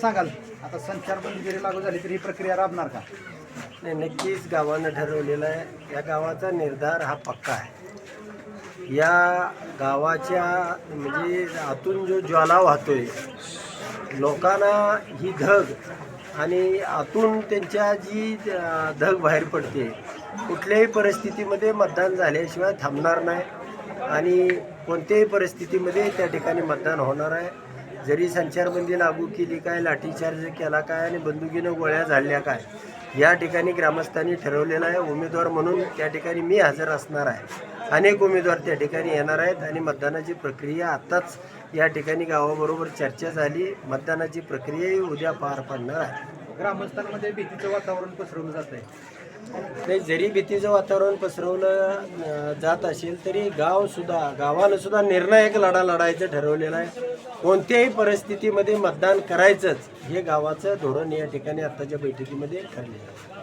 सांगाल? आता संचारबंदी जरी लागू झाली तरी ही प्रक्रिया राबणार का? नाही नक्कीच गावानं ठरवलेलं आहे. या गावाचा निर्धार हा पक्का आहे. या गावाच्या म्हणजे आतून जो ज्वाला वाहतोय लोकांना ही धग आणि आतून त्यांच्या जी धग बाहेर पडते कुठल्याही परिस्थितीमध्ये मतदान झाल्याशिवाय थांबणार नाही आणि कोणत्याही परिस्थितीमध्ये त्या ठिकाणी मतदान होणार आहे. जरी संचारबंदी लागू केली काय लाठीचार्ज केला काय आणि बंदुकीनं गोळ्या झाल्या काय या ठिकाणी ग्रामस्थांनी ठरवलेलं आहे. उमेदवार म्हणून त्या ठिकाणी मी हजर असणार आहे. अनेक उमेदवार त्या ठिकाणी येणार आहेत आणि मतदानाची प्रक्रिया आत्ताच या ठिकाणी गावाबरोबर चर्चा झाली. मतदानाची प्रक्रियाही उद्या पार पडणार आहे. ग्रामस्थांमध्ये भीतीचं वातावरण पसरवलं जात आहे नाही जरी भीतीचं वातावरण पसरवलं जात असेल तरी गाव सुद्धा गावानं सुद्धा निर्णायक लढा लढायचं ठरवलेलं आहे. कोणत्याही परिस्थितीमध्ये मतदान करायचंच हे गावाचं धोरण या ठिकाणी आत्ताच्या बैठकीमध्ये ठरले आहे.